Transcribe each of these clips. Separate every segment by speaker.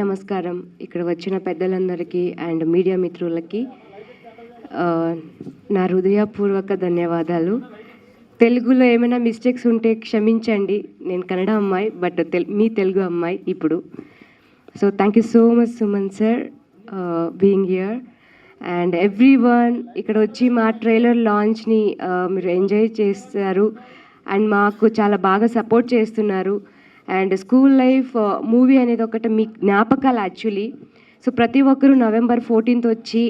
Speaker 1: నమస్కారం. ఇక్కడ వచ్చిన పెద్దలందరికీ అండ్ మీడియా మిత్రులకి నా హృదయపూర్వక ధన్యవాదాలు. తెలుగులో ఏమైనా మిస్టేక్స్ ఉంటే క్షమించండి. నేను కన్నడ అమ్మాయి బట్ తెల్ మీ తెలుగు అమ్మాయి ఇప్పుడు. So thank you so much Suman sir being here and everyone ఇక్కడ వచ్చి మా ట్రైలర్ లాంచ్ని uh, మీరు ఎంజాయ్ చేస్తారు అండ్ మాకు చాలా బాగా సపోర్ట్ చేస్తున్నారు. అండ్ స్కూల్ లైఫ్ మూవీ అనేది ఒకటి మీ జ్ఞాపకాలు యాక్చువల్లీ. సో ప్రతి ఒక్కరూ నవంబర్ ఫోర్టీన్త్ వచ్చి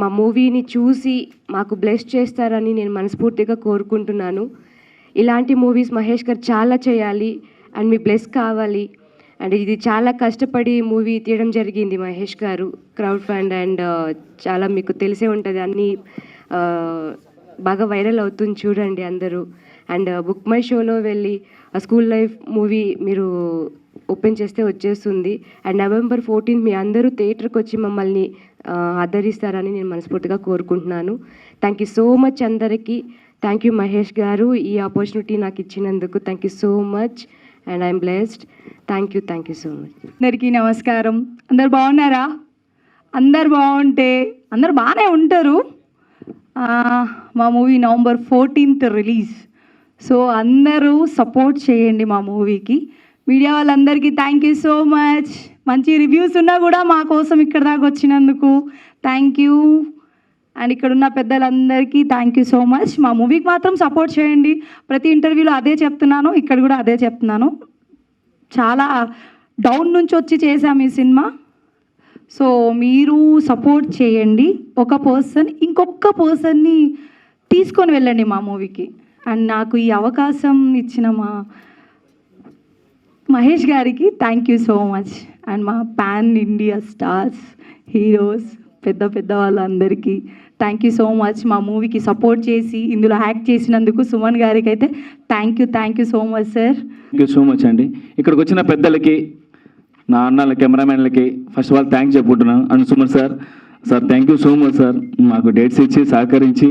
Speaker 1: మా మూవీని చూసి మాకు బ్లెస్ చేస్తారని నేను మనస్ఫూర్తిగా కోరుకుంటున్నాను. ఇలాంటి మూవీస్ మహేష్ గారు చాలా చేయాలి అండ్ మీ బ్లెస్ కావాలి. అండ్ ఇది చాలా కష్టపడి మూవీ తీయడం జరిగింది మహేష్ గారు. క్రౌడ్ ఫండ్ అండ్ చాలా మీకు తెలిసే ఉంటుంది అన్నీ బాగా వైరల్ అవుతుంది చూడండి అందరూ. అండ్ బుక్ మై షోలో వెళ్ళి ఆ స్కూల్ లైఫ్ మూవీ మీరు ఓపెన్ చేస్తే వచ్చేస్తుంది. అండ్ నవంబర్ ఫోర్టీన్త్ మీ అందరూ థియేటర్కి వచ్చి మమ్మల్ని ఆదరిస్తారని నేను మనస్ఫూర్తిగా కోరుకుంటున్నాను. థ్యాంక్ యూ సో మచ్ అందరికీ. థ్యాంక్ యూ మహేష్ గారు ఈ ఆపర్చునిటీ నాకు ఇచ్చినందుకు. Thank you so much and I'm blessed thank you thank you so much
Speaker 2: అందరికీ నమస్కారం. అందరు బాగున్నారా? అందరు బాగుంటే అందరు బాగానే ఉంటారు. మా movie November fourteenth release. So అందరూ సపోర్ట్ చేయండి మా మూవీకి. మీడియా వాళ్ళందరికీ థ్యాంక్ యూ సో మచ్ మంచి రివ్యూస్ ఉన్నా కూడా మా కోసం ఇక్కడ దాకా వచ్చినందుకు థ్యాంక్ యూ అండ్ ఇక్కడ ఉన్న పెద్దలందరికీ థ్యాంక్ యూ సో మచ్ మా మూవీకి మాత్రం సపోర్ట్ చేయండి. ప్రతి ఇంటర్వ్యూలో అదే చెప్తున్నాను ఇక్కడ కూడా అదే చెప్తున్నాను. చాలా డౌన్ నుంచి వచ్చి చేసాం ఈ సినిమా. సో మీరు సపోర్ట్ చేయండి. ఒక పర్సన్ ఇంకొక పర్సన్ని తీసుకొని వెళ్ళండి మా మూవీకి. అండ్ నాకు ఈ అవకాశం ఇచ్చిన మా మహేష్ గారికి thank you so much and మా పాన్ ఇండియా స్టార్స్ హీరోస్ పెద్ద పెద్ద వాళ్ళందరికీ థ్యాంక్ యూ సో మచ్ మా మూవీకి సపోర్ట్ చేసి ఇందులో యాక్ట్ చేసినందుకు సుమన్ గారికి అయితే thank you thank you so much sir
Speaker 3: thank you so much అండి. ఇక్కడికి వచ్చిన పెద్దలకి నా అన్నల కెమెరామెన్లకి ఫస్ట్ ఆఫ్ ఆల్ థ్యాంక్స్ చెప్పుకుంటున్నాను. And Suman sir sir thank you so much sir. మాకు డేట్స్ ఇచ్చి సహకరించి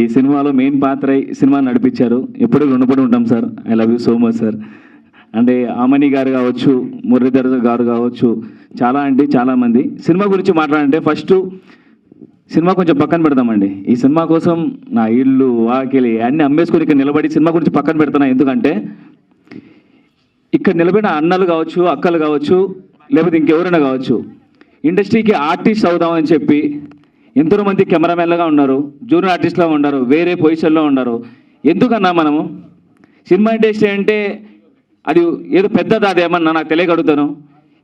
Speaker 3: ఈ సినిమాలో మెయిన్ పాత్ర సినిమా నడిపించారు. ఎప్పుడూ రుణపడి ఉంటాం sir. I love you so much sir. అంటే ఆమని గారు కావచ్చు మురళీధర్ గారు కావచ్చు చాలా అంటే చాలామంది సినిమా గురించి మాట్లాడంటే ఫస్ట్ సినిమా కొంచెం పక్కన పెడతామండి ఈ సినిమా కోసం నా ఇల్లు వాకిలి అన్ని అమ్మేసుకొని ఇక్కడ నిలబడి సినిమా గురించి పక్కన పెడుతున్నా. ఎందుకంటే ఇక్కడ నిలబడిన అన్నలు కావచ్చు అక్కలు కావచ్చు లేకపోతే ఇంకెవరైనా కావచ్చు ఇండస్ట్రీకి ఆర్టిస్ట్ అవుదామని చెప్పి ఎంతో మంది కెమెరామెన్లుగా ఉన్నారు జూనియర్ ఆర్టిస్ట్లో ఉన్నారు వేరే పొజిషన్లో ఉన్నారు. ఎందుకన్నా మనము? సినిమా ఇండస్ట్రీ అంటే అది ఏదో పెద్దది అదేమన్నా నాకు తెలియగలుగుతాను.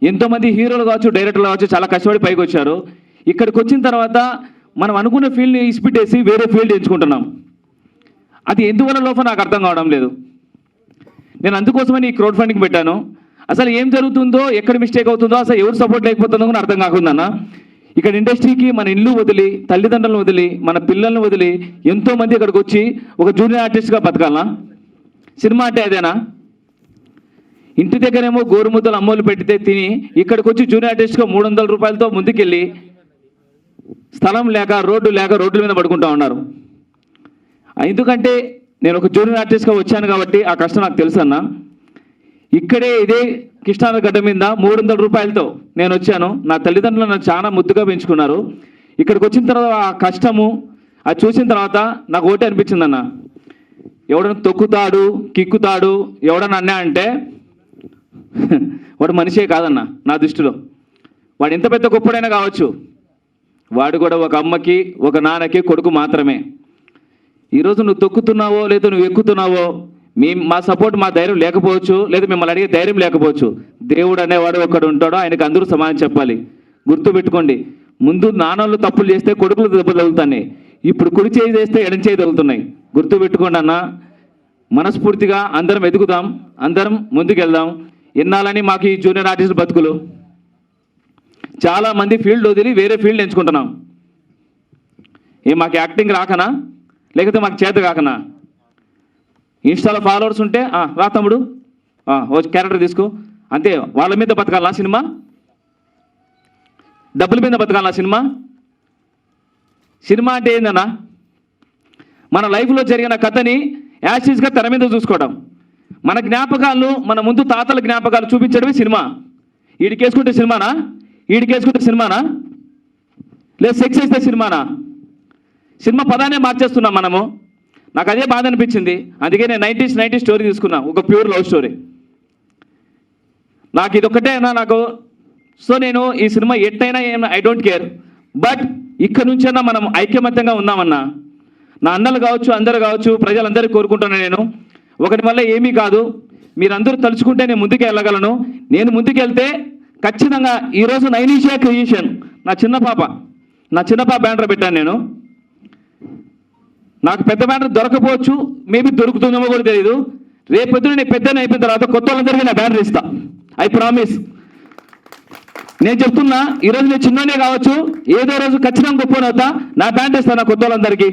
Speaker 3: ఎంతోమంది హీరోలు కావచ్చు డైరెక్టర్లు కావచ్చు చాలా కష్టపడి పైకి వచ్చారు ఇక్కడికి వచ్చిన తర్వాత మనం అనుకున్న ఫీల్డ్ని ఇసిపెట్టేసి వేరే ఫీల్డ్ ఎంచుకుంటున్నాం. అది ఎందువల్ల లోపల నాకు అర్థం కావడం లేదు. నేను అందుకోసమని ఈ క్రౌడ్ ఫండింగ్ పెట్టాను. అసలు ఏం జరుగుతుందో ఎక్కడ మిస్టేక్ అవుతుందో అసలు ఎవరు సపోర్ట్ లేకపోతుందో కూడా అర్థం కాకుందన్న ఇక్కడ ఇండస్ట్రీకి మన ఇల్లు వదిలి తల్లిదండ్రులను వదిలి మన పిల్లల్ని వదిలి ఎంతో మంది ఇక్కడికి వచ్చి ఒక జూనియర్ ఆర్టిస్ట్గా బతకాలనా సినిమా అంటే అదేనా? ఇంటి దగ్గరేమో గోరుముద్దలు అమ్మోలు పెట్టితే తిని ఇక్కడికి వచ్చి జూనియర్ ఆర్టిస్ట్గా మూడు వందల రూపాయలతో ముందుకెళ్ళి స్థలం లేక రోడ్డు లేక రోడ్ల మీద పడుకుంటా ఉన్నారు. ఎందుకంటే నేను ఒక జూనియర్ ఆర్టిస్ట్గా వచ్చాను కాబట్టి ఆ కష్టం నాకు తెలుసు అన్నా. ఇక్కడే ఇదే కృష్ణాన గడ్డ మీద మూడు వందల రూపాయలతో నేను వచ్చాను. నా తల్లిదండ్రులు నన్ను చాలా ముద్దుగా పెంచుకున్నారు. ఇక్కడికి వచ్చిన తర్వాత ఆ కష్టము అది చూసిన తర్వాత నాకు ఓటే అనిపించింది అన్న. ఎవడన్నా తొక్కుతాడు కిక్కుతాడు ఎవడన్నా అన్నా అంటే వాడు మనిషే కాదన్న నా దృష్టిలో. వాడు ఎంత పెద్ద గొప్పడైనా కావచ్చు. వాడు కూడా ఒక అమ్మకి ఒక నాన్నకి కొడుకు మాత్రమే. ఈరోజు నువ్వు తొక్కుతున్నావో లేదా నువ్వు ఎక్కుతున్నావో మీ మా సపోర్ట్ మా ధైర్యం లేకపోవచ్చు లేదా మిమ్మల్ని అడిగే ధైర్యం లేకపోవచ్చు. దేవుడు అనేవాడు ఒకడు ఉంటాడో ఆయనకు అందరూ సమానం చెప్పాలి. గుర్తు పెట్టుకోండి. ముందు నాన్నలు తప్పులు చేస్తే కొడుకులు దెబ్బలు తగులుతున్నాయి. ఇప్పుడు కుడి చేయి చేస్తే ఎడం చేయి తగులుతున్నాయి. గుర్తు పెట్టుకోండి అన్న. మనస్ఫూర్తిగా అందరం ఎదుగుదాం అందరం ముందుకెళ్దాం. ఎన్నాలని మాకు ఈ జూనియర్ ఆర్టిస్ట్ బతుకులు. చాలా మంది ఫీల్డ్ వదిలి వేరే ఫీల్డ్ ఎంచుకుంటున్నాం. ఏ మాకు యాక్టింగ్ రాకనా? లేకపోతే మాకు చేత కాకనా? ఇన్స్టాలో ఫాలోవర్స్ ఉంటే రా తమ్ముడు. ఆ, ఓ క్యారెక్టర్ తీసుకో. అంతే వాళ్ళ మీద బతకాలా సినిమా? డబ్బుల మీద బతకాలా సినిమా? సినిమా అంటే ఏందన్నా? మన లైఫ్లో జరిగిన కథని యాసిడ్స్గా తెర మీద చూసుకోవడం. మన జ్ఞాపకాలు మన ముందు తాతల జ్ఞాపకాలు చూపించడమే సినిమా. ఈడికేసుకుంటే సినిమానా? ఈడికేసుకుంటే సినిమానా? లేదు సెక్స్ వేస్తే సినిమానా? సినిమా పదానే మార్చేస్తున్నాం మనము. నాకు అదే బాధ అనిపించింది. అందుకే నేను నైంటీస్ నైంటీ స్టోరీ తీసుకున్నా. ఒక ప్యూర్ లవ్ స్టోరీ. నాకు ఇది అన్నా నాకు. సో నేను ఈ సినిమా ఎట్టయినా ఏం ఐ డోంట్ కేర్ బట్ ఇక్కడ నుంచైనా మనం ఐక్యమత్యంగా ఉన్నామన్నా. నా అన్నలు కావచ్చు అందరు కావచ్చు ప్రజలందరూ కోరుకుంటున్నాను నేను. ఒకటి వల్ల ఏమీ కాదు. మీరందరూ తలుచుకుంటే నేను ముందుకు వెళ్ళగలను. నేను ముందుకు వెళ్తే ఖచ్చితంగా ఈరోజు నైనీషియా క్రియేషన్. నా చిన్న పాప. నా చిన్న పాప బ్యానర్ పెట్టాను నేను. నాకు పెద్ద బ్యానర్ దొరకపోవచ్చు మేబీ దొరుకుతుందేమో కూడా తెలియదు రేపొద్దున నేను పెద్దని అయిపోయిన తర్వాత కొత్త వాళ్ళందరికీ నా బ్యానర్ ఇస్తా. I promise. నేను చెప్తున్నా ఈరోజు నేను చిన్ననే కావచ్చు ఏదో రోజు ఖచ్చితంగా గొప్పనవుతా నా బ్యానర్ ఇస్తాను నా కొత్త వాళ్ళందరికీ.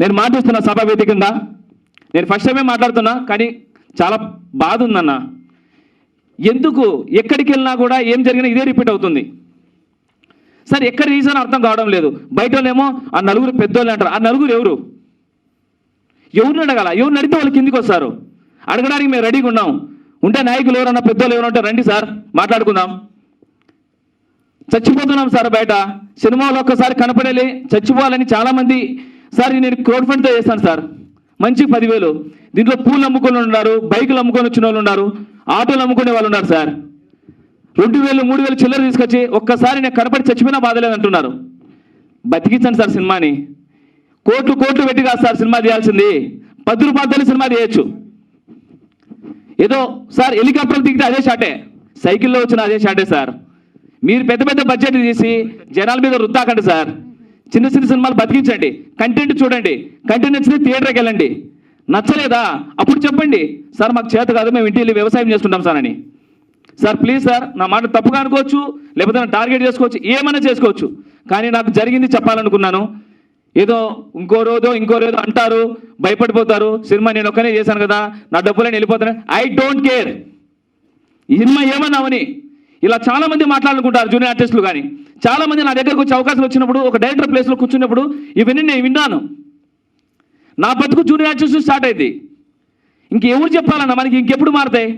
Speaker 3: నేను మాట్లాడుతున్నా సభా కింద. నేను ఫస్ట్ టైమే మాట్లాడుతున్నా కానీ చాలా బాధ ఉందన్న. ఎందుకు ఎక్కడికి వెళ్ళినా కూడా ఏం జరిగినా ఇదే రిపీట్ అవుతుంది. సార్ ఎక్కడ రీజన్ అర్థం కావడం లేదు. బయట వాళ్ళేమో ఆ నలుగురు పెద్దోళ్ళు అంటారు. ఆ నలుగురు ఎవరు? ఎవరిని అడగాల? ఎవరిని అడిగితే వాళ్ళు కిందికి వస్తారు. అడగడానికి మేము రెడీగా ఉన్నాం. ఉంటే నాయకులు ఎవరన్నా పెద్దోళ్ళు ఎవరు ఉంటే రండి సార్ మాట్లాడుకుందాం. చచ్చిపోతున్నాం సార్ బయట. సినిమాలో ఒక్కసారి కనపడేలే చచ్చిపోవాలని చాలామంది. సార్ నేను క్రౌడ్ ఫండ్తో చేస్తాను సార్. మంచి పదివేలు. దీంట్లో పూలు అమ్ముకొని ఉన్నారు బైకులు అమ్ముకొని వచ్చిన వాళ్ళు ఉన్నారు ఆటోలు అమ్ముకునే వాళ్ళు ఉన్నారు సార్. రెండు వేలు మూడు వేలు చిల్లర తీసుకొచ్చి ఒక్కసారి నేను కనపడి చచ్చిపోయినా బాధలేదంటున్నారు బతికించండి సార్ సినిమాని. కోట్లు కోట్లు పెట్టి కాదు సార్ సినిమా తీయాల్సింది. పది రూపాయలు సినిమా తీయచ్చు. ఏదో సార్ హెలికాప్టర్ దిగితే అదే షాటే సైకిల్లో వచ్చిన అదే షాటే సార్. మీరు పెద్ద పెద్ద బడ్జెట్ తీసి జనాల మీద రుద్దాకండి సార్. చిన్న చిన్న సినిమాలు బతికించండి. కంటెంట్ చూడండి. కంటెంట్ నచ్చితే థియేటర్కి వెళ్ళండి. నచ్చలేదా? అప్పుడు చెప్పండి. సార్ మాకు చేత కాదు మేము ఇంటి వెళ్ళి వ్యవసాయం చేసుకుంటాం సార్ అని. సార్ ప్లీజ్ సార్ నా మాట తప్పుగా అనుకోవచ్చు లేకపోతే టార్గెట్ చేసుకోవచ్చు ఏమైనా చేసుకోవచ్చు. కానీ నాకు జరిగింది చెప్పాలనుకున్నాను. ఏదో ఇంకో రోజు ఇంకో రోజు అంటారు భయపడిపోతారు. సినిమా నేను ఒక్కనే చేశాను కదా నా డబ్బులు వెళ్ళిపోతాను ఐ డోంట్ కేర్. ఈ సినిమా ఏమన్నామని ఇలా చాలామంది మాట్లాడుకుంటారు జూనియర్ ఆర్టిస్టులు కానీ. చాలామంది నా దగ్గరకు వచ్చే అవకాశం వచ్చినప్పుడు ఒక డైరెక్టర్ ప్లేస్లో కూర్చున్నప్పుడు ఇవన్నీ నేను విన్నాను. నా బతుకు జూనియర్ ఆర్టిస్ట్ స్టార్ట్ అయింది. ఇంకెవరు చెప్పాలన్నా మనకి ఇంకెప్పుడు మారుతాయి?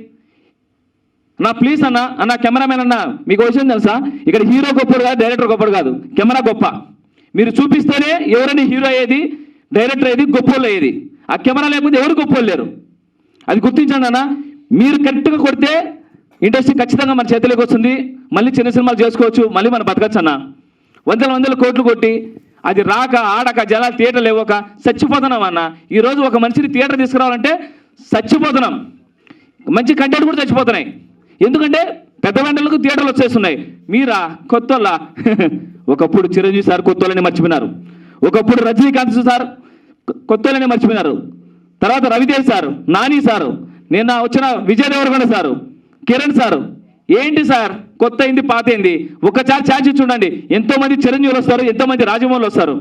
Speaker 3: నా ప్లీజ్ అన్న అన్న కెమెరామెన్ అన్న మీకు విషయం తెలుసా? ఇక్కడ హీరో గొప్పడు కాదు డైరెక్టర్ గొప్పడు కాదు. కెమెరా గొప్ప. మీరు చూపిస్తేనే ఎవరైనా హీరో అయ్యేది డైరెక్టర్ అయ్యేది గొప్పోళ్ళు అయ్యేది. ఆ కెమెరా లేకపోతే ఎవరు గొప్పోళ్ళు లేరు. అది గుర్తించండి అన్న మీరు కరెక్ట్గా కొడితే ఇండస్ట్రీ ఖచ్చితంగా మన చేతిలోకి వస్తుంది. మళ్ళీ చిన్న సినిమాలు చేసుకోవచ్చు మళ్ళీ మనం బతకచ్చు అన్న. వందల వందల కోట్లు కొట్టి అది రాక ఆడక జనాలు థియేటర్ లేవక చచ్చిపోతున్నాం అన్న. ఈరోజు ఒక మనిషిని థియేటర్ తీసుకురావాలంటే చచ్చిపోతున్నాం. మంచి కంటెంట్ కూడా చచ్చిపోతున్నాయి. ఎందుకంటే పెద్ద వెంటలకు థియేటర్లు వచ్చేస్తున్నాయి. మీరా? కొత్తోళ్ళ? ఒకప్పుడు చిరంజీవి సార్ కొత్తోళ్ళని మర్చిపోయినారు. ఒకప్పుడు రజనీకాంత్ సార్ కొత్తోళ్ళని మర్చిపోయినారు. తర్వాత రవితేజ్ సార్ నాని సారు నిన్న వచ్చిన విజయ్ దేవరకొండ సారు కిరణ్ సారు. ఏంటి సార్? కొత్త అయింది పాత ఏంది ఒకసారి ఛాన్స్ ఇచ్చి చూడండి. ఎంతోమంది చిరంజీవులు వస్తారు ఎంతోమంది రాజమౌళి వస్తారు.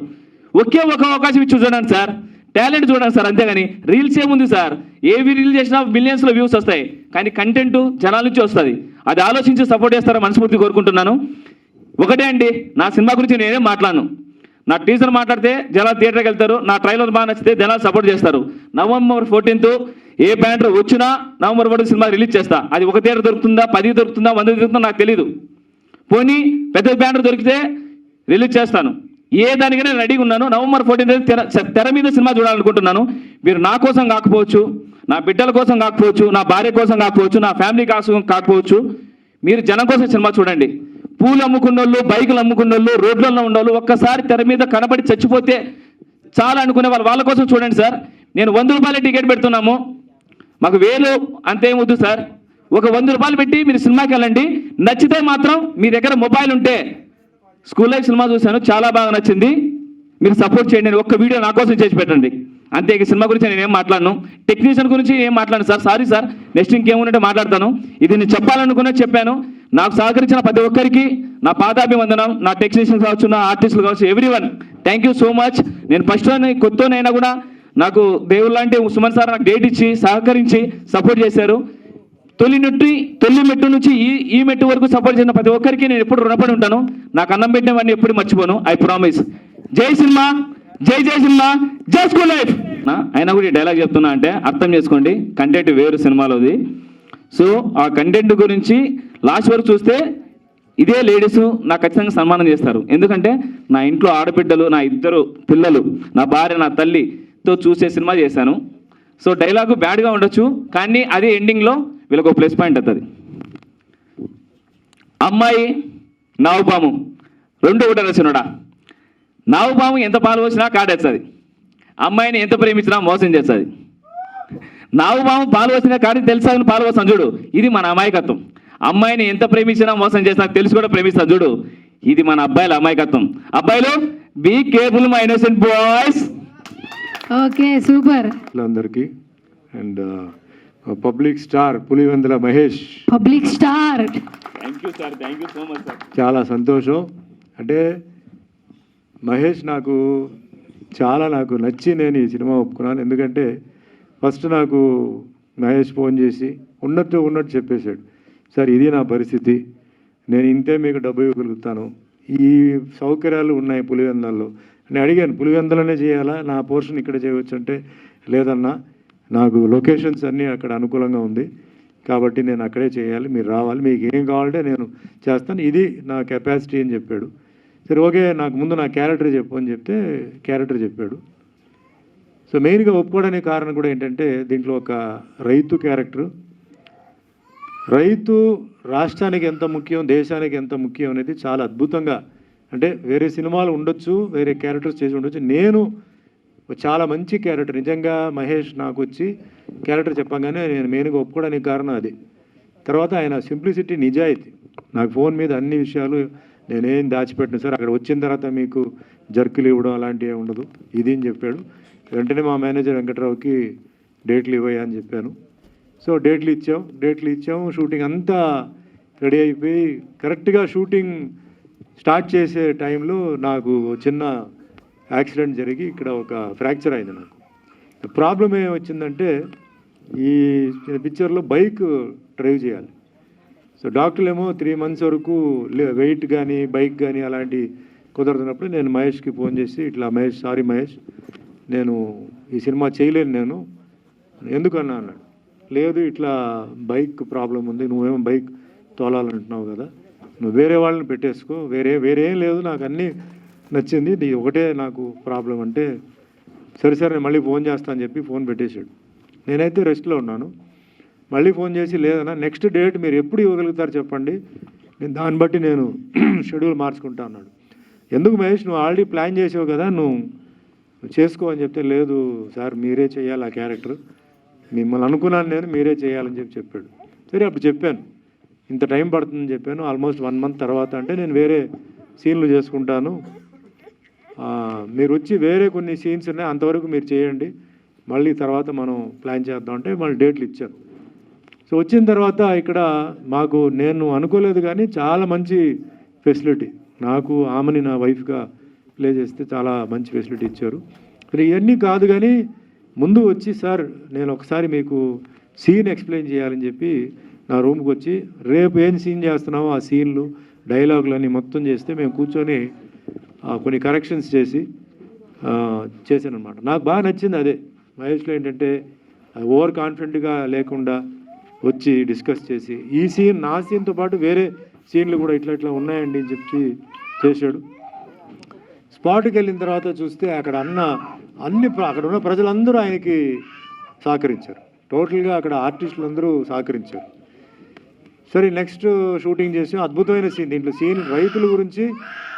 Speaker 3: ఒకే ఒక అవకాశం ఇచ్చి చూడండి సార్. టాలెంట్ చూడండి సార్ అంతేగాని రీల్స్ ఏముంది సార్? ఏవి రీల్ చేసినా మిలియన్స్లో వ్యూస్ వస్తాయి. కానీ కంటెంట్ జనాల నుంచి వస్తుంది. అది ఆలోచించి సపోర్ట్ చేస్తారని మనస్ఫూర్తి కోరుకుంటున్నాను. ఒకటే అండి నా సినిమా గురించి నేనే మాట్లాడను. నా టీజర్ మాట్లాడితే జనాలు థియేటర్కి వెళ్తారు నా ట్రైలర్ బాగా నచ్చితే జనాలు సపోర్ట్ చేస్తారు. నవంబర్ ఫోర్టీన్త్ ఏ బ్యానర్ వచ్చినా నవంబర్ ఫోర్టీన్ సినిమా రిలీజ్ చేస్తా. అది ఒక థియేటర్ దొరుకుతుందా పది దొరుకుతుందా వంద దొరుకుతుందా నాకు తెలియదు పోనీ పెద్ద బ్యానర్ దొరికితే రిలీజ్ చేస్తాను. ఏ దానికైనా రెడీగా ఉన్నాను. నవంబర్ ఫోర్టీన్ తెర తెర మీద సినిమా చూడాలనుకుంటున్నాను. మీరు నా కోసం కాకపోవచ్చు నా బిడ్డల కోసం కాకపోవచ్చు నా భార్య కోసం కాకపోవచ్చు నా ఫ్యామిలీ కోసం కాకపోవచ్చు మీరు జనం కోసం సినిమా చూడండి. పూలు అమ్ముకున్నోళ్ళు బైకులు అమ్ముకున్నోళ్ళు రోడ్లలో ఉన్నోళ్ళు ఒక్కసారి తెర మీద కనబడి చచ్చిపోతే చాలా అనుకునే వాళ్ళు వాళ్ళ కోసం చూడండి సార్. నేను వంద రూపాయల టికెట్ పెడుతున్నాము. మాకు వేలు అంతేమొద్దు సార్. ఒక వంద రూపాయలు పెట్టి మీరు సినిమాకి వెళ్ళండి. నచ్చితే మాత్రం మీ దగ్గర మొబైల్ ఉంటే స్కూల్ లైఫ్ సినిమా చూశాను చాలా బాగా నచ్చింది. మీరు సపోర్ట్ చేయండి నేను ఒక్క వీడియో నా కోసం చేసి పెట్టండి. అంతే ఈ సినిమా గురించి నేను ఏం మాట్లాడను. టెక్నీషియన్ గురించి ఏం మాట్లాడను సార్ సారీ సార్ నెక్స్ట్ ఇంకేముంటే మాట్లాడతాను. ఇది నేను చెప్పాలనుకునే చెప్పాను. నాకు సహకరించిన ప్రతి ఒక్కరికి నా పాదాభివందనం నా టెక్నీషియన్స్ కావచ్చు నా ఆర్టిస్టులు కావచ్చు everyone thank you so much నేను ఫస్ట్ కొత్తనైనా కూడా నాకు దేవుళ్ళ లాంటి సుమన్ సార్ నాకు డేట్ ఇచ్చి సహకరించి సపోర్ట్ చేశారు. తొలి నుండి తొలి మెట్టు నుంచి ఈ ఈ మెట్టు వరకు సపోర్ట్ చేసిన ప్రతి ఒక్కరికి నేను ఎప్పుడు రుణపడి ఉంటాను. నాకు అన్నం పెట్టినవన్నీ ఎప్పుడు మర్చిపోను. ఐ ప్రామిస్ జై సినిమా జై జై సినిమా జై స్కూల్ లైఫ్. అయినా కూడా ఈ డైలాగ్ చెప్తున్నా అంటే అర్థం చేసుకోండి. కంటెంట్ వేరు సినిమాలోది. సో ఆ కంటెంట్ గురించి లాస్ట్ వరకు చూస్తే ఇదే లేడీస్ నాకు ఖచ్చితంగా సన్మానం చేస్తారు. ఎందుకంటే నా ఇంట్లో ఆడబిడ్డలు నా ఇద్దరు పిల్లలు నా భార్య నా తల్లితో చూసే సినిమా చేశాను. సో డైలాగు బ్యాడ్గా ఉండొచ్చు. కానీ అదే ఎండింగ్లో వీళ్ళకి ఒక ప్లస్ పాయింట్ అవుతుంది అమ్మాయి నావుపాము రెండు ఒకటే రచనుడా నావుపాము ఎంత పాలు వచ్చినా కాడేస్తుంది అమ్మాయిని ఎంత ప్రేమించినా మోసం చేస్తుంది. నావుపాము పాలు వచ్చినా కాడి తెలుసని పాలు వస్తాను చూడు. ఇది మన అమాయకత్వం. అమ్మాయిని ఎంత ప్రేమించినా మోసం చేసినా తెలిసి కూడా ప్రేమిస్తాను చూడు. ఇది మన అబ్బాయిల అమాయకత్వం. అబ్బాయిలు be careful my innocent boys
Speaker 2: okay super.
Speaker 4: అందరికీ and public star Pulivendula Mahesh
Speaker 2: public star
Speaker 3: thank you sir thank you so much sir
Speaker 4: చాలా సంతోషం. అంటే మహేష్ నాకు చాలా నాకు నచ్చి నేను ఈ సినిమా ఒప్పుకున్నాను. ఎందుకంటే ఫస్ట్ నాకు మహేష్ ఫోన్ చేసి ఉన్నట్టు ఉన్నట్టు చెప్పేశాడు. సార్ ఇది నా పరిస్థితి. నేను ఇంతే మీకు డబ్బు ఇవ్వగలుగుతాను. ఈ సౌకర్యాలు ఉన్నాయి పులివెందల్లో. నేను అడిగాను. పులివెందలనే చేయాలా? నా పోర్షన్ ఇక్కడ చేయవచ్చు అంటే లేదన్నా. నాకు లొకేషన్స్ అన్నీ అక్కడ అనుకూలంగా ఉంది. కాబట్టి నేను అక్కడే చేయాలి. మీరు రావాలి. మీకు ఏం కావాలంటే నేను చేస్తాను. ఇది నా కెపాసిటీ అని చెప్పాడు. సరే ఓకే. నాకు ముందు నా క్యారెక్టర్ చెప్పు అని చెప్తే క్యారెక్టర్ చెప్పాడు. సో మెయిన్గా ఒప్పుకోవడానికి కారణం కూడా ఏంటంటే దీంట్లో ఒక రైతు క్యారెక్టర్ రైతు రాష్ట్రానికి ఎంత ముఖ్యం దేశానికి ఎంత ముఖ్యం అనేది చాలా అద్భుతంగా అంటే వేరే సినిమాలు ఉండొచ్చు వేరే క్యారెక్టర్స్ చేసి ఉండొచ్చు. నేను చాలా మంచి క్యారెక్టర్ నిజంగా మహేష్ నాకు వచ్చి క్యారెక్టర్ చెప్పగానే నేను మెయిన్గా ఒప్పుకోవడానికి కారణం అది. తర్వాత ఆయన సింప్లిసిటీ నిజాయితీ. నాకు ఫోన్ మీద అన్ని విషయాలు నేనేం దాచిపెట్టిన సార్. అక్కడ వచ్చిన తర్వాత మీకు జర్కులు ఇవ్వడం అలాంటివి ఉండదు. ఇది అని చెప్పాడు. వెంటనే మా మేనేజర్ వెంకట్రావుకి డేట్లు ఇవ్వయా అని చెప్పాను. సో డేట్లు ఇచ్చాం. డేట్లు ఇచ్చాము. షూటింగ్ అంతా రెడీ అయిపోయి కరెక్ట్గా షూటింగ్ స్టార్ట్ చేసే టైంలో నాకు చిన్న యాక్సిడెంట్ జరిగి ఇక్కడ ఒక ఫ్రాక్చర్ అయింది నాకు. ప్రాబ్లం ఏమొచ్చిందంటే ఈ పిక్చర్లో బైక్ డ్రైవ్ చేయాలి. సో డాక్టర్లు ఏమో త్రీ మంత్స్ వరకు వెయిట్ కానీ బైక్ కానీ అలాంటి కుదరదున్నప్పుడు నేను మహేష్కి ఫోన్ చేసి ఇట్లా మహేష్ సారీ మహేష్ నేను ఈ సినిమా చేయలేను నేను. ఎందుకన్నా అన్నాడు. లేదు ఇట్లా బైక్ ప్రాబ్లం ఉంది నువ్వేమో బైక్ తోలాలంటున్నావు కదా నువ్వు వేరే వాళ్ళని పెట్టేసుకో వేరే వేరే లేదు నాకు అన్నీ నచ్చింది. ఇది ఒకటే నాకు ప్రాబ్లం అంటే సరే సరే నేను మళ్ళీ ఫోన్ చేస్తా అని చెప్పి ఫోన్ పెట్టేశాడు. నేనైతే రెస్ట్లో ఉన్నాను. మళ్ళీ ఫోన్ చేసి లేదన్నా నెక్స్ట్ డేట్ మీరు ఎప్పుడు ఇవ్వగలుగుతారు చెప్పండి. నేను దాన్ని బట్టి నేను షెడ్యూల్ మార్చుకుంటా అన్నాడు. ఎందుకు మహేష్ నువ్వు ఆల్రెడీ ప్లాన్ చేసావు కదా నువ్వు చేసుకో అని చెప్తే లేదు సార్ మీరే చేయాలి ఆ క్యారెక్టర్. మిమ్మల్ని అనుకున్నాను నేను మీరే చేయాలని చెప్పి చెప్పాడు. సరే అప్పుడు చెప్పాను. ఇంత టైం పడుతుందని చెప్పాను. ఆల్మోస్ట్ వన్ మంత్ తర్వాత అంటే నేను వేరే సీన్లు చేసుకుంటాను. మీరు వచ్చి వేరే కొన్ని సీన్స్ ఉన్నాయి అంతవరకు మీరు చేయండి. మళ్ళీ తర్వాత మనం ప్లాన్ చేద్దాం అంటే మళ్ళీ డేట్లు ఇచ్చారు. సో వచ్చిన తర్వాత ఇక్కడ మాకు నేను అనుకోలేదు కానీ చాలా మంచి ఫెసిలిటీ నాకు ఆమెని నా వైఫ్గా ప్లే చేస్తే చాలా మంచి ఫెసిలిటీ ఇచ్చారు. మరి ఇవన్నీ కాదు కానీ ముందు వచ్చి సార్ నేను ఒకసారి మీకు సీన్ ఎక్స్ప్లెయిన్ చేయాలని చెప్పి నా రూమ్కి వచ్చి రేపు ఏం సీన్ చేస్తున్నామో ఆ సీన్లు డైలాగులన్నీ మొత్తం చేస్తే మేము కూర్చొని కొన్ని కరెక్షన్స్ చేసి చేశాను అనమాట నాకు బాగా నచ్చింది అదే. మహేష్లో ఏంటంటే ఓవర్ కాన్ఫిడెంట్గా లేకుండా వచ్చి డిస్కస్ చేసి ఈ సీన్ నా సీన్తో పాటు వేరే సీన్లు కూడా ఇట్లా ఇట్లా ఉన్నాయండి అని చెప్పి చేశాడు. స్పాట్కి వెళ్ళిన తర్వాత చూస్తే అక్కడ అన్న అన్ని అక్కడ ఉన్న ప్రజలందరూ ఆయనకి సహకరించారు. టోటల్గా అక్కడ ఆర్టిస్టులు అందరూ సహకరించారు. సరే నెక్స్ట్ షూటింగ్ చేసి అద్భుతమైన సీన్ దీంట్లో సీన్ రైతుల గురించి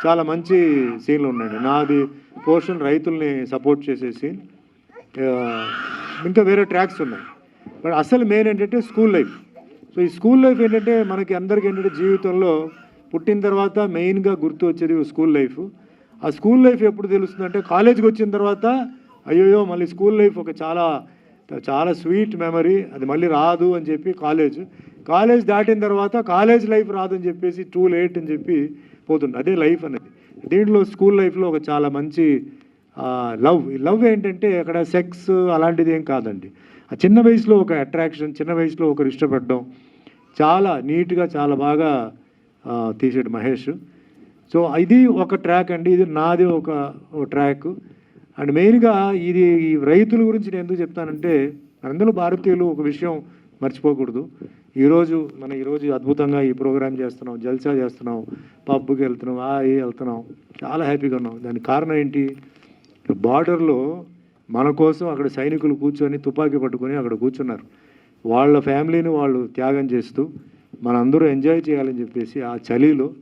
Speaker 4: చాలా మంచి సీన్లు ఉన్నాయండి నాది పోర్షన్ రైతుల్ని సపోర్ట్ చేసే సీన్ ఇంకా వేరే ట్రాక్స్ ఉన్నాయి. బట్ అసలు మెయిన్ ఏంటంటే స్కూల్ లైఫ్ సో ఈ స్కూల్ లైఫ్ ఏంటంటే మనకి అందరికీ ఏంటంటే జీవితంలో పుట్టిన తర్వాత మెయిన్గా గుర్తు వచ్చేది స్కూల్ లైఫ్ ఆ స్కూల్ లైఫ్ ఎప్పుడు తెలుస్తుందంటే కాలేజ్కి వచ్చిన తర్వాత అయ్యోయో మళ్ళీ స్కూల్ లైఫ్ ఒక చాలా చాలా స్వీట్ మెమరీ అది మళ్ళీ రాదు అని చెప్పి కాలేజ్ కాలేజ్ దాటిన తర్వాత కాలేజ్ లైఫ్ రాదని చెప్పేసి టూ లేట్ అని చెప్పి పోతుంది అదే లైఫ్ అనేది. దీంట్లో స్కూల్ లైఫ్లో ఒక చాలా మంచి లవ్. లవ్ ఏంటంటే అక్కడ సెక్స్ అలాంటిది ఏం కాదండి. ఆ చిన్న వయసులో ఒక అట్రాక్షన్ చిన్న వయసులో ఒకరు ఇష్టపడడం చాలా నీట్గా చాలా బాగా తీసాడు మహేష్. సో ఇది ఒక ట్రాక్ అండి. ఇది నాది ఒక ట్రాక్. అండ్ మెయిన్గా ఇది ఈ రైతుల గురించి నేను ఎందుకు చెప్తానంటే అందులో భారతీయులు ఒక విషయం మర్చిపోకూడదు. ఈరోజు మనం ఈరోజు అద్భుతంగా ఈ ప్రోగ్రామ్ చేస్తున్నాం జల్సా చేస్తున్నాం పబ్కి వెళ్తున్నాం ఆ ఏ వెళ్తున్నాం. చాలా హ్యాపీగా ఉన్నాం. దానికి కారణం ఏంటి? బార్డర్లో మన కోసం అక్కడ సైనికులు కూర్చొని తుపాకీ పట్టుకొని అక్కడ కూర్చున్నారు. వాళ్ళ ఫ్యామిలీని వాళ్ళు త్యాగం చేస్తూ మనందరూ ఎంజాయ్ చేయాలని చెప్పేసి ఆ చలిలో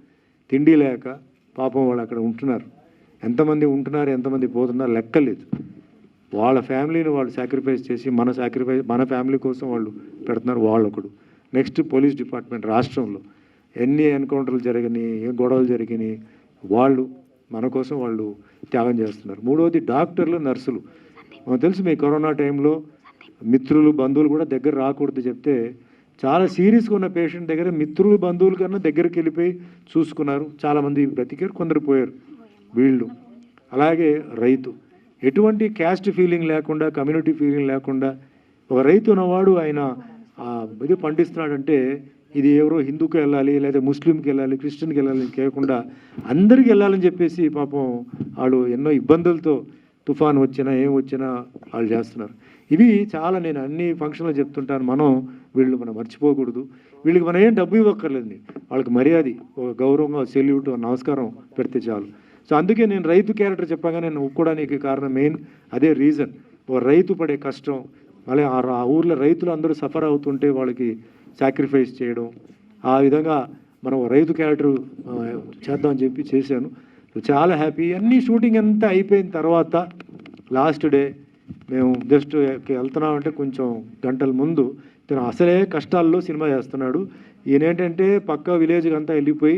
Speaker 4: తిండి లేక పాపం వాళ్ళు అక్కడ ఉంటున్నారు. ఎంతమంది ఉంటున్నారు ఎంతమంది పోతున్నారు లెక్కలేదు. వాళ్ళ ఫ్యామిలీని వాళ్ళు సాక్రిఫైస్ చేసి మన సాక్రిఫైస్ మన ఫ్యామిలీ కోసం వాళ్ళు పెడుతున్నారు వాళ్ళొకడు. నెక్స్ట్ పోలీస్ డిపార్ట్మెంట్ రాష్ట్రంలో ఎన్ని ఎన్కౌంటర్లు జరిగినాయి ఏ గొడవలు జరిగినాయి వాళ్ళు మన కోసం వాళ్ళు త్యాగం చేస్తున్నారు. మూడవది డాక్టర్లు నర్సులు. మనకు తెలుసు మీ కరోనా టైంలో మిత్రులు బంధువులు కూడా దగ్గర రాకూడదు చెప్తే చాలా సీరియస్గా ఉన్న పేషెంట్ దగ్గర మిత్రులు బంధువుల కన్నా దగ్గరికి వెళ్ళిపోయి చూసుకున్నారు. చాలామంది బ్రతికారు కొందరు పోయారు వీళ్ళు. అలాగే రైతు. ఎటువంటి క్యాస్ట్ ఫీలింగ్ లేకుండా కమ్యూనిటీ ఫీలింగ్ లేకుండా ఒక రైతు ఉన్నవాడు ఆయన ఇది పండిస్తున్నాడంటే ఇది ఎవరో హిందూకి వెళ్ళాలి లేదా ముస్లింకి వెళ్ళాలి క్రిస్టియన్కి వెళ్ళాలి కేకుండా అందరికి వెళ్ళాలని చెప్పేసి పాపం వాళ్ళు ఎన్నో ఇబ్బందులతో తుఫాన్ వచ్చినా ఏం వచ్చినా వాళ్ళు చేస్తున్నారు. ఇవి చాలా నేను అన్ని ఫంక్షన్లో చెప్తుంటాను మనం వీళ్ళు మనం మర్చిపోకూడదు. వీళ్ళకి మనం ఏం డబ్బు ఇవ్వక్కర్లేదు వాళ్ళకి మర్యాద ఒక గౌరవంగా సెల్యూట్ నమస్కారం పెడితే చాలు. సో అందుకే నేను రైతు క్యారెక్టర్ చెప్పగా నేను ఒప్పుకోవడానికి కారణం మెయిన్ అదే రీజన్. ఓ రైతు పడే కష్టం మళ్ళీ ఆ ఊర్లో రైతులు అందరూ సఫర్ అవుతుంటే వాళ్ళకి సాక్రిఫైస్ చేయడం ఆ విధంగా మనం రైతు క్యారెక్టర్ చేద్దామని చెప్పి చేశాను. చాలా హ్యాపీ అన్ని షూటింగ్ అంతా అయిపోయిన తర్వాత లాస్ట్ డే మేము జస్ట్ వెళ్తున్నామంటే కొంచెం గంటల ముందు ఇతను అసలే కష్టాల్లో సినిమా చేస్తున్నాడు. ఈయన ఏంటంటే పక్క విలేజ్కి అంతా వెళ్ళిపోయి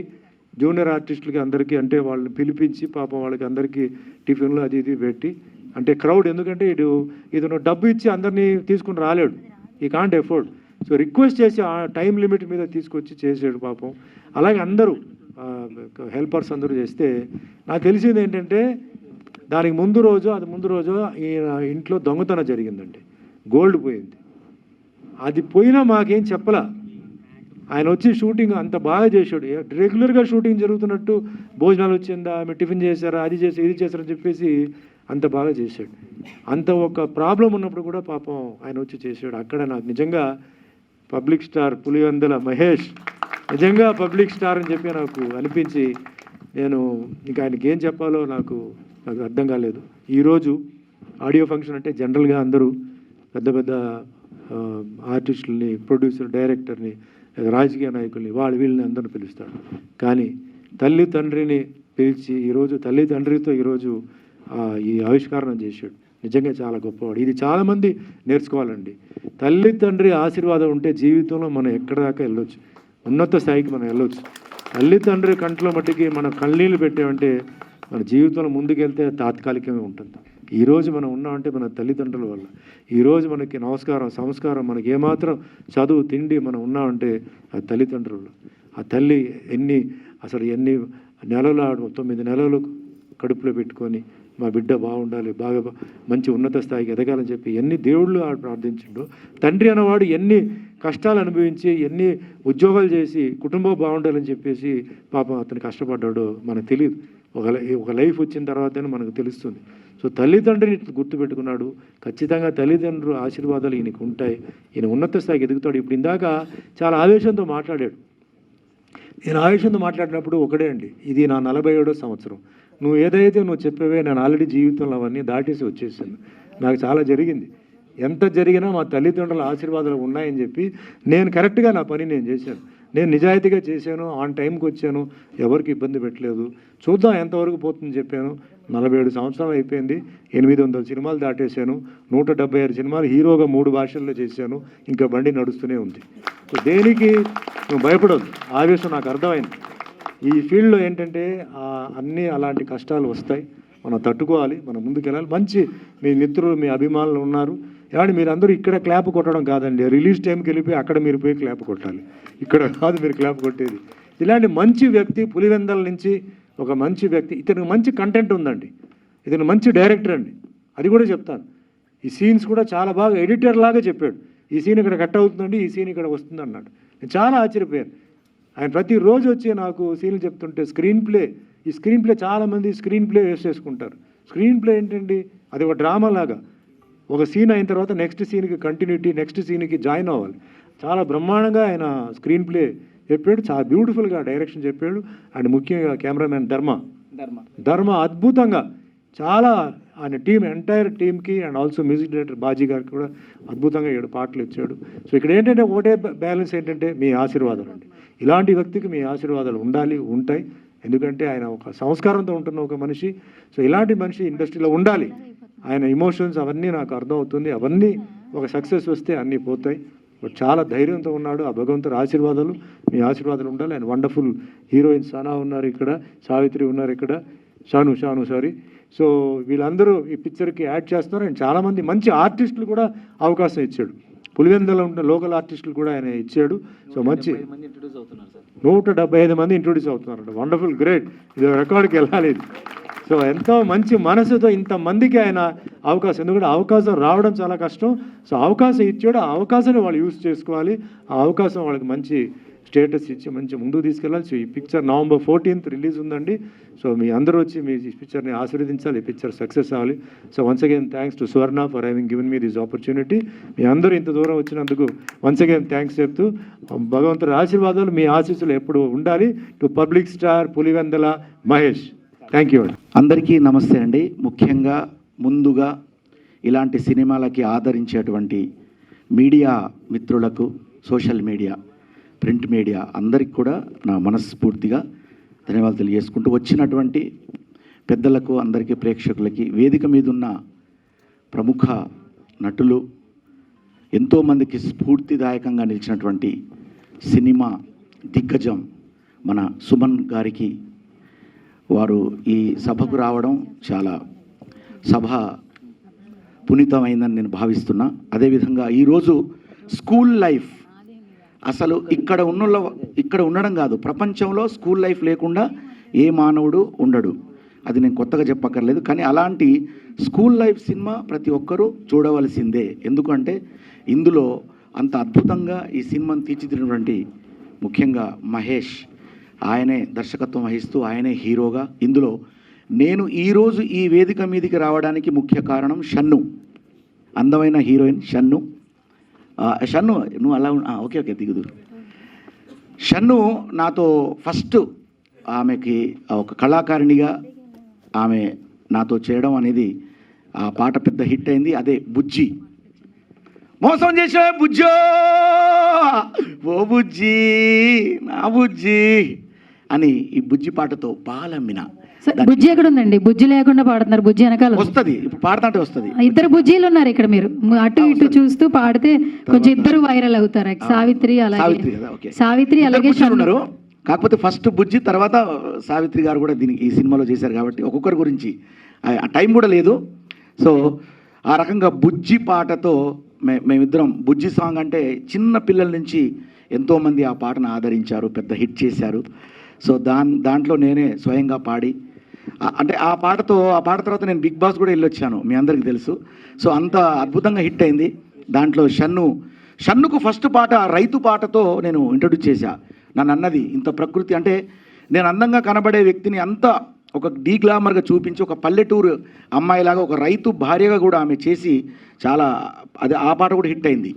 Speaker 4: జూనియర్ ఆర్టిస్టులకి అందరికీ అంటే వాళ్ళని పిలిపించి పాపం వాళ్ళకి అందరికీ టిఫిన్లు అది ఇది పెట్టి అంటే క్రౌడ్ ఎందుకంటే ఇటు ఇతను డబ్బు ఇచ్చి అందరినీ తీసుకుని రాలేడు. ఈ కాంట్ ఎఫోర్డ్ సో రిక్వెస్ట్ చేసి ఆ టైం లిమిట్ మీద తీసుకొచ్చి చేసాడు పాపం. అలాగే అందరూ హెల్పర్స్ అందరూ చేస్తే నాకు తెలిసింది ఏంటంటే దానికి ముందు రోజు అది ముందు రోజు ఈయన ఇంట్లో దొంగతనం జరిగిందండి. గోల్డ్ పోయింది. అది పోయినా మాకేం చెప్పలా. ఆయన వచ్చి షూటింగ్ అంత బాగా చేశాడు. రెగ్యులర్గా షూటింగ్ జరుగుతున్నట్టు భోజనాలు వచ్చిందా ఆమె టిఫిన్ చేశారా అది చేసి ఇది చేశారని చెప్పేసి అంత బాగా చేశాడు. అంత ఒక ప్రాబ్లం ఉన్నప్పుడు కూడా పాపం ఆయన వచ్చి చేశాడు. అక్కడ నాకు నిజంగా పబ్లిక్ స్టార్ పులివందల మహేష్ నిజంగా పబ్లిక్ స్టార్ అని చెప్పి నాకు అనిపించి నేను ఇంకా ఆయనకి ఏం చెప్పాలో నాకు నాకు అర్థం కాలేదు. ఈరోజు ఆడియో ఫంక్షన్ అంటే జనరల్గా అందరూ పెద్ద పెద్ద ఆర్టిస్టులని ఆర్టిస్టుల్ని ప్రొడ్యూసర్ డైరెక్టర్ని రాజకీయ నాయకుల్ని వాళ్ళు వీళ్ళని అందరిని పిలుస్తాడు కానీ తల్లి తండ్రిని పిలిచి ఈరోజు తల్లి తండ్రితో ఈరోజు ఈ ఆవిష్కరణ చేశాడు. నిజంగా చాలా గొప్పవాడు. ఇది చాలామంది నేర్చుకోవాలండి. తల్లి తండ్రి ఆశీర్వాదం ఉంటే జీవితంలో మనం ఎక్కడ దాకా వెళ్ళొచ్చు? ఉన్నత స్థాయికి మనం వెళ్ళొచ్చు. తల్లి తండ్రి కంట్లో మట్టికి మనం కన్నీళ్ళు పెట్టామంటే మన జీవితంలో ముందుకెళ్తే తాత్కాలికమే ఉంటుంది. ఈరోజు మనం ఉన్నామంటే మన తల్లిదండ్రుల వల్ల. ఈరోజు మనకి నమస్కారం సంస్కారం మనకి ఏమాత్రం చదువు తిండి మనం ఉన్నామంటే ఆ తల్లిదండ్రులు ఆ తల్లి ఎన్ని అసలు ఎన్ని నెలలు ఆడు తొమ్మిది నెలలు కడుపులో పెట్టుకొని మా బిడ్డ బాగుండాలి బాగా మంచి ఉన్నత స్థాయికి ఎదగాలని చెప్పి ఎన్ని దేవుళ్ళు ఆడు ప్రార్థించిండో తండ్రి అన్నవాడు ఎన్ని కష్టాలు అనుభవించి ఎన్ని ఉద్యోగాలు చేసి కుటుంబం బాగుండాలని చెప్పేసి పాపం అతను కష్టపడ్డాడో మనకు తెలియదు ఒక లై- ఒక లైఫ్ వచ్చిన తర్వాతనే మనకు తెలుస్తుంది. సో తల్లిదండ్రిని గుర్తుపెట్టుకున్నాడు. ఖచ్చితంగా తల్లిదండ్రులు ఆశీర్వాదాలు ఈయనకు ఉంటాయి. ఈయన ఉన్నత స్థాయికి ఎదుగుతాడు. ఇప్పుడు ఇందాక చాలా ఆవేశంతో మాట్లాడాడు. నేను ఆవేశంతో మాట్లాడినప్పుడు ఒకడే అండి. ఇది నా నలభై ఏడో సంవత్సరం. నువ్వు ఏదైతే నువ్వు చెప్పేవే నేను ఆల్రెడీ జీవితంలో అవన్నీ దాటేసి వచ్చేసాను. నాకు చాలా జరిగింది. ఎంత జరిగినా మా తల్లిదండ్రుల ఆశీర్వాదాలు ఉన్నాయని చెప్పి నేను కరెక్ట్గా నా పని నేను చేశాను. నేను నిజాయితీగా చేశాను ఆన్ టైంకి వచ్చాను ఎవరికి ఇబ్బంది పెట్టలేదు. చూద్దాం ఎంతవరకు పోతుందని చెప్పాను. నలభై ఏడు సంవత్సరాలు అయిపోయింది. ఎనిమిది వందల సినిమాలు దాటేశాను. నూట డెబ్బై ఆరు సినిమాలు హీరోగా మూడు భాషల్లో చేశాను. ఇంకా బండి నడుస్తూనే ఉంది. సో దేనికి నువ్వు భయపడదు ఆవేశం నాకు అర్థమైంది. ఈ ఫీల్డ్లో ఏంటంటే అన్నీ అలాంటి కష్టాలు వస్తాయి. మనం తట్టుకోవాలి మనం ముందుకెళ్ళాలి. మంచి మీ మిత్రులు మీ అభిమానులు ఉన్నారు. ఏమంటే మీరు అందరూ ఇక్కడ క్లాప్ కొట్టడం కాదండి. రిలీజ్ టైంకి వెళ్ళిపోయి అక్కడ మీరు పోయి క్లాప్ కొట్టాలి. ఇక్కడ కాదు మీరు క్లాప్ కొట్టేది. ఇలాంటి మంచి వ్యక్తి పులివెందల నుంచి ఒక మంచి వ్యక్తి ఇతనికి మంచి కంటెంట్ ఉందండి. ఇతను మంచి డైరెక్టర్ అండి. అది కూడా చెప్తాను. ఈ సీన్స్ కూడా చాలా బాగా ఎడిటర్ లాగా చెప్పాడు. ఈ సీన్ ఇక్కడ కట్ అవుతుందండి ఈ సీన్ ఇక్కడ వస్తుంది అన్నాడు నేను చాలా ఆశ్చర్యపోయాను. ఆయన ప్రతిరోజు వచ్చి నాకు సీన్లు చెప్తుంటే స్క్రీన్ ప్లే ఈ స్క్రీన్ ప్లే చాలామంది స్క్రీన్ ప్లే వేస్ట్ చేసుకుంటారు. స్క్రీన్ ప్లే ఏంటండి? అది ఒక డ్రామా లాగా. ఒక సీన్ అయిన తర్వాత నెక్స్ట్ సీన్కి కంటిన్యూటీ నెక్స్ట్ సీన్కి జాయిన్ అవ్వాలి. చాలా బ్రహ్మాండంగా ఆయన స్క్రీన్ ప్లే చెప్పాడు. చాలా బ్యూటిఫుల్గా డైరెక్షన్ చెప్పాడు. అండ్ ముఖ్యంగా కెమెరామెన్ ధర్మ. ధర్మ అద్భుతంగా చాలా ఆయన టీం ఎంటైర్ టీంకి and also music director Baji గారికి కూడా అద్భుతంగా ఏడు పాటలు ఇచ్చాడు. సో ఇక్కడ ఏంటంటే ఒకటే బ్యాలెన్స్ ఏంటంటే మీ ఆశీర్వాదాలు అండి. ఇలాంటి వ్యక్తికి మీ ఆశీర్వాదాలు ఉండాలి ఉంటాయి. ఎందుకంటే ఆయన ఒక సంస్కారంతో ఉంటున్న ఒక మనిషి. సో ఇలాంటి మనిషి ఇండస్ట్రీలో ఉండాలి. ఆయన ఇమోషన్స్ అవన్నీ నాకు అర్థమవుతుంది. అవన్నీ ఒక సక్సెస్ వస్తే అన్నీ పోతాయి. బట్ చాలా ధైర్యంతో ఉన్నాడు. ఆ భగవంతుడి ఆశీర్వాదాలు మీ ఆశీర్వాదాలు ఉండాలి. అండ్ వండర్ఫుల్ హీరోయిన్ సనా ఉన్నారు ఇక్కడ. సావిత్రి ఉన్నారు ఇక్కడ. షాను షాను సారీ. సో వీళ్ళందరూ ఈ పిక్చర్కి యాడ్ చేస్తున్నారు. అండ్ చాలామంది మంచి ఆర్టిస్టులు కూడా అవకాశం ఇచ్చాడు. పులివెందులో ఉన్న లోకల్ ఆర్టిస్టులు కూడా ఆయన ఇచ్చాడు. సో మంచి నూట డెబ్బై ఐదు మంది ఇంట్రొడ్యూస్ అవుతున్నారంట. Wonderful great. ఇది రికార్డుకి వెళ్ళాలి సో ఎంతో మంచి మనసుతో ఇంతమందికి ఆయన అవకాశం. ఎందుకంటే అవకాశం రావడం చాలా కష్టం. సో అవకాశం ఇచ్చాడు. ఆ అవకాశాన్ని వాళ్ళు యూజ్ చేసుకోవాలి. ఆ అవకాశం వాళ్ళకి మంచి స్టేటస్ ఇచ్చి మంచి ముందుకు తీసుకెళ్ళాలి. సో ఈ పిక్చర్ నవంబర్ ఫోర్టీన్త్ రిలీజ్ ఉందండి. సో మీ అందరూ వచ్చి మీ ఈ పిక్చర్ని ఆశీర్వదించాలి. ఈ పిక్చర్ సక్సెస్ అవ్వాలి. So once again thanks to Swarna for having given me this opportunity మీ అందరూ ఇంత దూరం వచ్చినందుకు వన్స్ అగైన్ థ్యాంక్స్ చెప్తూ భగవంతుడి ఆశీర్వాదాలు మీ ఆశీస్సులు ఎప్పుడు ఉండాలి. To public star Pulivendula Mahesh. Thank you
Speaker 5: అందరికీ నమస్తే అండి. ముఖ్యంగా ముందుగా ఇలాంటి సినిమాలకి ఆదరించేటువంటి మీడియా మిత్రులకు సోషల్ మీడియా. ప్రింట్ మీడియా అందరికి కూడా నా మనస్ఫూర్తిగా ధన్యవాదాలు తెలియజేసుకుంటూ వచ్చినటువంటి పెద్దలకు అందరికీ ప్రేక్షకులకి వేదిక మీద ఉన్న ప్రముఖ నటులు ఎంతోమందికి స్ఫూర్తిదాయకంగా నిలిచినటువంటి సినిమా దిగ్గజం మన సుమన్ గారికి. వారు ఈ సభకు రావడం చాలా సభ పునీతమైందని నేను భావిస్తున్నా. అదేవిధంగా ఈరోజు స్కూల్ లైఫ్ అసలు ఇక్కడ ఉన్న ఇక్కడ ఉండడం కాదు. ప్రపంచంలో స్కూల్ లైఫ్ లేకుండా ఏ మానవుడు ఉండడు. అది నేను కొత్తగా చెప్పక్కర్లేదు. కానీ అలాంటి స్కూల్ లైఫ్ సినిమా ప్రతి ఒక్కరూ చూడవలసిందే. ఎందుకంటే ఇందులో అంత అద్భుతంగా ఈ సినిమాను తీర్చిదిద్దినటువంటి ముఖ్యంగా మహేష్. ఆయనే దర్శకత్వం వహిస్తూ ఆయనే హీరోగా ఇందులో. నేను ఈరోజు ఈ వేదిక మీదకి రావడానికి ముఖ్య కారణం షన్ను. అందమైన హీరోయిన్ షన్ను. షన్ను నువ్వు అలా ఓకే ఓకే దిగుదు షన్ను నాతో ఫస్ట్ ఆమెకి ఒక కళాకారిణిగా ఆమె నాతో చేయడం అనేది ఆ పాట పెద్ద హిట్ అయింది అదే బుజ్జి మోసం చేసే బుజ్జో ఓ బుజ్జి నా బుజ్జి అని ఈ బుజ్జి పాటతో బాలమ్మిన
Speaker 6: బుజ్జి ఎక్కడ ఉందండి బుజ్జి లేకుండా పాడుతున్నారు. బుజ్జి వెనకాల.
Speaker 5: వస్తుంది. పాడుతుంటే వస్తుంది.
Speaker 6: ఇద్దరు బుజ్జీలు ఉన్నారు ఇక్కడ మీరు. అటు ఇటు చూస్తూ పాడితే కొంచెం ఇద్దరు వైరల్ అవుతారు. సావిత్రి అలాగే.
Speaker 5: సావిత్రి
Speaker 6: అలాగే.
Speaker 5: ఉన్నారు. కాకపోతే ఫస్ట్ బుజ్జి తర్వాత సావిత్రి గారు కూడా దీనికి ఈ సినిమాలో చేశారు కాబట్టి ఒక్కొక్కరి గురించి. ఆ టైం కూడా లేదు. సో ఆ రకంగా బుజ్జి పాటతో మే మేమిద్దరం బుజ్జి సాంగ్ అంటే చిన్న పిల్లల నుంచి ఎంతోమంది ఆ పాటను ఆదరించారు పెద్ద హిట్ చేశారు. సో దాన్ దాంట్లో నేనే స్వయంగా పాడి అంటే ఆ పాటతో ఆ పాట తర్వాత నేను బిగ్ బాస్ కూడా వెళ్ళొచ్చాను మీ అందరికీ తెలుసు. సో అంత అద్భుతంగా హిట్ అయింది. దాంట్లో షన్ను షన్నుకు ఫస్ట్ పాట రైతు పాటతో నేను ఇంట్రడ్యూస్ చేశా. నన్ను అన్నది ఇంత ప్రకృతి అంటే నేను అందంగా కనబడే వ్యక్తిని అంత ఒక డీ గ్లామర్గా చూపించి ఒక పల్లెటూరు అమ్మాయిలాగా ఒక రైతు భార్యగా కూడా ఆమె చేసి చాలా అది ఆ పాట కూడా హిట్ అయింది.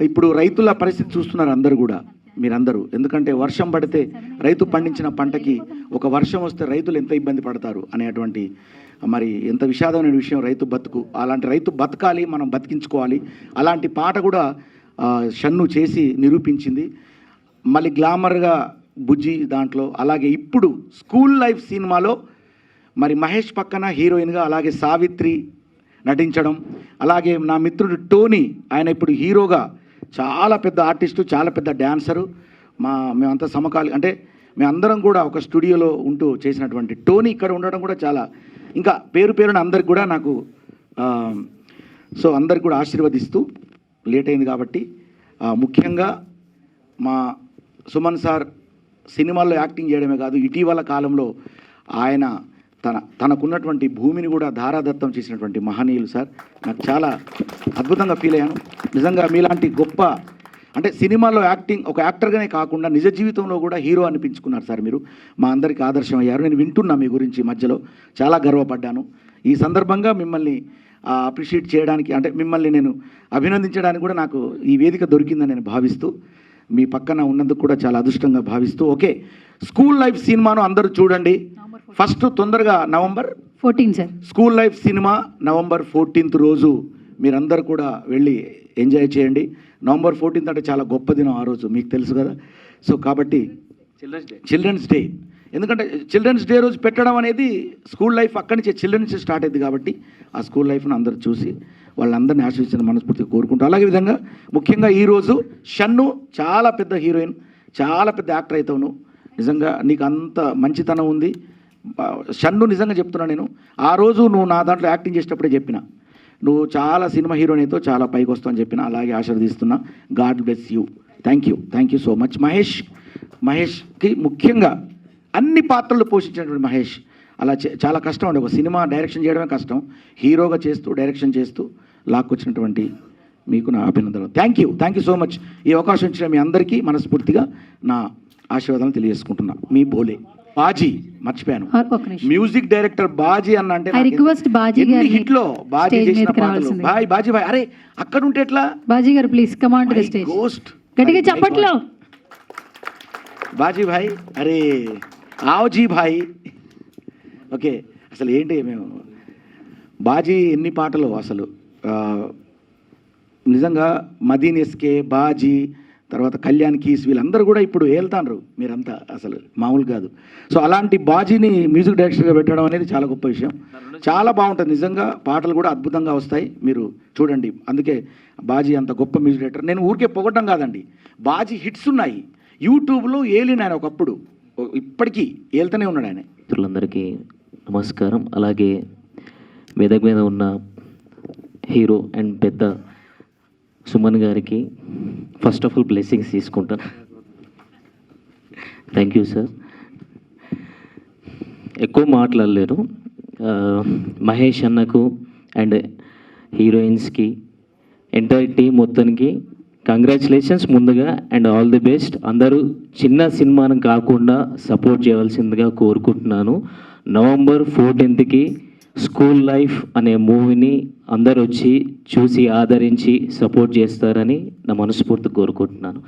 Speaker 5: ఇప్పుడు రైతుల పరిస్థితి చూస్తున్నారు అందరూ కూడా. మీరందరూ. ఎందుకంటే వర్షం పడితే రైతు పండించిన పంటకి ఒక వర్షం వస్తే రైతులు ఎంత ఇబ్బంది పడతారు అనేటువంటి మరి ఎంత విషాదమైన విషయం రైతు బతుకు. అలాంటి రైతు బతకాలి మనం బతికించుకోవాలి. అలాంటి పాట కూడా షన్ను చేసి నిరూపించింది. మళ్ళీ గ్లామర్గా బుజ్జి దాంట్లో అలాగే ఇప్పుడు స్కూల్ లైఫ్ సినిమాలో మరి మహేష్ పక్కన హీరోయిన్గా అలాగే సావిత్రి నటించడం. అలాగే నా మిత్రుడు టోనీ ఆయన ఇప్పుడు హీరోగా చాలా పెద్ద ఆర్టిస్టు చాలా పెద్ద డ్యాన్సరు మా మేమంతా సమకాలి అంటే మేమందరం కూడా ఒక స్టూడియోలో ఉంటూ చేసినటువంటి టోనీ ఇక్కడ ఉండడం కూడా చాలా ఇంకా పేరు పేరున అందరికి కూడా నాకు సో అందరికి కూడా ఆశీర్వదిస్తూ లేట్ అయింది కాబట్టి ముఖ్యంగా మా సుమన్ సార్ సినిమాల్లో యాక్టింగ్ చేయడమే కాదు ఇటీవల కాలంలో ఆయన తన తనకున్నటువంటి భూమిని కూడా ధారాదత్తం చేసినటువంటి మహనీయులు సార్. నాకు చాలా అద్భుతంగా ఫీల్ అయ్యాను. నిజంగా మీలాంటి గొప్ప అంటే సినిమాలో యాక్టింగ్ ఒక యాక్టర్గానే కాకుండా నిజ జీవితంలో కూడా హీరో అనిపించుకున్నారు సార్ మీరు. మా అందరికీ ఆదర్శం అయ్యారు నేను వింటున్నా మీ గురించి మధ్యలో. చాలా గర్వపడ్డాను. ఈ సందర్భంగా మిమ్మల్ని అప్రిషియేట్ చేయడానికి అంటే మిమ్మల్ని నేను అభినందించడానికి కూడా నాకు ఈ వేదిక దొరికిందని నేను భావిస్తూ మీ పక్కన ఉన్నందుకు కూడా చాలా అదృష్టంగా భావిస్తూ ఓకే. స్కూల్ లైఫ్ సినిమాను అందరూ చూడండి. ఫస్ట్ తొందరగా November?
Speaker 6: Fourteen sir.
Speaker 5: School life cinema November fourteenth రోజు మీరందరూ కూడా వెళ్ళి ఎంజాయ్ చేయండి. నవంబర్ ఫోర్టీన్త్ అంటే చాలా గొప్ప దినం ఆ రోజు మీకు తెలుసు కదా. సో కాబట్టి
Speaker 3: చిల్డ్రన్స్ డే.
Speaker 5: Children's day. ఎందుకంటే చిల్డ్రన్స్ డే రోజు పెట్టడం అనేది స్కూల్ లైఫ్ అక్కడి నుంచి చిల్డ్రన్ నుంచి స్టార్ట్ అయింది కాబట్టి ఆ స్కూల్ లైఫ్ను అందరూ చూసి వాళ్ళందరినీ ఆశీర్వదించిన మనస్ఫూర్తిగా కోరుకుంటూ అలాగే విధంగా ముఖ్యంగా ఈరోజు షన్ను చాలా పెద్ద హీరోయిన్ చాలా పెద్ద యాక్టర్ అవుతావు నిజంగా నీకు అంత మంచితనం ఉంది. షన్ను నిజంగా చెప్తున్నా నేను. ఆ రోజు నువ్వు నా దాంట్లో యాక్టింగ్ చేసేటప్పుడే చెప్పిన. నువ్వు చాలా సినిమా హీరోయిన్తో చాలా పైకి వస్తావు అని చెప్పిన. అలాగే ఆశీర్వదిస్తున్నా. God bless you. Thank you. Thank you so much. Mahesh మహేష్కి ముఖ్యంగా అన్ని పాత్రలు పోషించినటువంటి మహేష్. అలా చాలా కష్టం అండి. ఒక సినిమా డైరెక్షన్ చేయడమే కష్టం. హీరోగా చేస్తూ డైరెక్షన్ చేస్తూ లాక్కొచ్చినటువంటి మీకు నా అభినందనలు. Thank you. Thank you so much. ఈ అవకాశం ఇచ్చిన మీ అందరికీ మనస్ఫూర్తిగా నా ఆశీర్వాదాలు తెలియజేసుకుంటున్నా. మీ బోలే. బాజీ మర్చిపోయాను. మ్యూజిక్ డైరెక్టర్ బాజీ అన్న అంటే నాకు
Speaker 6: request బాజీ
Speaker 5: ఎన్ని
Speaker 6: గారిని
Speaker 5: హిట్లో బాజీ చేసిన పాటలు. బాయ్ బాజీ బాయ్. అరే అక్కడ ఉంటే ఎట్లా?
Speaker 6: బాజీ గారు please come on to the stage
Speaker 5: ghost
Speaker 6: గట్టిగా చప్పట్లో.
Speaker 5: బాజీ భాయ్ అరే ఆవజీ భాయ్ ఓకే అసలు ఏంటి మేము? బాజీ ఎన్ని పాటలు అసలు? నిజంగా మదీన్ ఎస్కే బాజీ తర్వాత కళ్యాణ్ కీస్ వీళ్ళందరూ కూడా ఇప్పుడు ఏళ్తాండ్రు. మీరంతా అసలు మామూలు కాదు. సో అలాంటి బాజీని మ్యూజిక్ డైరెక్టర్గా పెట్టడం అనేది చాలా గొప్ప విషయం. చాలా బాగుంటుంది. నిజంగా పాటలు కూడా అద్భుతంగా వస్తాయి. మీరు చూడండి. అందుకే బాజీ అంత గొప్ప మ్యూజిక్ డైరెక్టర్. నేను ఊరికే పొగటం కాదండి. బాజీ హిట్స్ ఉన్నాయి. యూట్యూబ్లో ఏలిన ఆయన ఒకప్పుడు. ఇప్పటికీ ఏళ్తూనే ఉన్నాడు ఆయన.
Speaker 7: మిత్రులందరికీ నమస్కారం. అలాగే వేదక మీద ఉన్న హీరో అండ్ పెద్ద సుమన్ గారికి ఫస్ట్ ఆఫ్ ఆల్ బ్లెస్సింగ్స్ తీసుకుంటాను. థ్యాంక్ యూ సార్ ఎక్కువ మాట్లాడలేరు. మహేష్ అన్నకు అండ్ హీరోయిన్స్కి ఎంటైర్ టీం మొత్తానికి కంగ్రాచులేషన్స్ ముందుగా అండ్ ఆల్ ది బెస్ట్ అందరూ చిన్న సినిమాను కాకుండా సపోర్ట్ చేయవలసిందిగా కోరుకుంటున్నాను. నవంబర్ ఫోర్టీన్త్కి స్కూల్ లైఫ్ అనే మూవీని అందరూ వచ్చి చూసి ఆదరించి సపోర్ట్ చేస్తారని నా మనస్ఫూర్తి కోరుకుంటున్నాను.